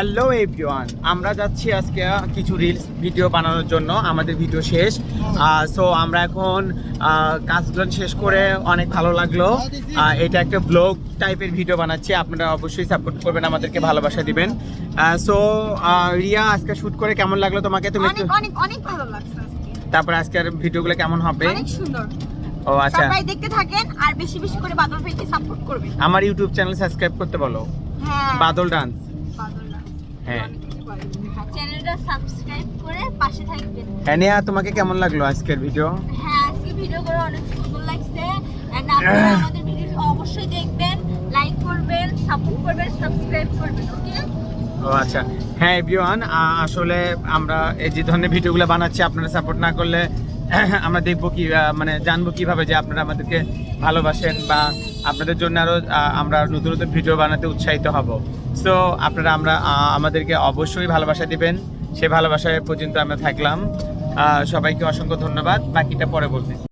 Hello everyone আমরা যাচ্ছি আজকে কিছু রিলস ভিডিও বানানোর জন্য। আমাদের ভিডিও শেষ। সো আমরা এখন কাজগুলো শেষ করে অনেক ভালো লাগল। এটা একটা ব্লগ টাইপের ভিডিও বানাচ্ছি। আপনারা অবশ্যই সাপোর্ট করবেন আমাদেরকে ভালোবাসা দিবেন। সো রিয়া আজকে শুট করে কেমন লাগল তোমাকে? তুমি অনেক অনেক ভালো লাগছে আজকে। তারপরে আজকের ভিডিওগুলো কেমন হবে? অনেক সুন্দর। ও আচ্ছা। সবাই দেখতে থাকেন আর বেশি বেশি করে বাদল ভাইকে সাপোর্ট করবেন। আমার ইউটিউব চ্যানেল সাবস্ক্রাইব করতে বলো। হ্যাঁ। বাদল ডান্স বাদল। হ্যাঁ। চ্যানেলটা সাবস্ক্রাইব করে পাশে থাকবেন। হ্যাঁ তোমাকে কেমন লাগল আজকের ভিডিও হ্যাঁ আজকে ভিডিও করে অনেক সুন্দর লাগছে। এন্ড আপনারা আমাদের ভিডিও অবশ্যই দেখবেন লাইক করবেন সাপোর্ট করবেন সাবস্ক্রাইব করবেন ওকে ও আচ্ছা। হ্যাঁ এভরিওয়ান আসলে আমরা এই যে ধরনের ভিডিওগুলো বানাচ্ছি আপনারা সাপোর্ট না করলে আমরা দেখব কি মানে জানব কীভাবে যে আপনারা আমাদেরকে ভালোবাসেন বা আপনাদের জন্য আরও আহ, আমরা নতুন নতুন ভিডিও বানাতে উৎসাহিত হব। সো আপনারা আমরা আমাদেরকে অবশ্যই ভালোবাসা দিবেন। সে ভালোবাসায় পর্যন্ত আমরা থাকলাম। সবাইকে অসংখ্য ধন্যবাদ। বাকিটা পরে বলতেছি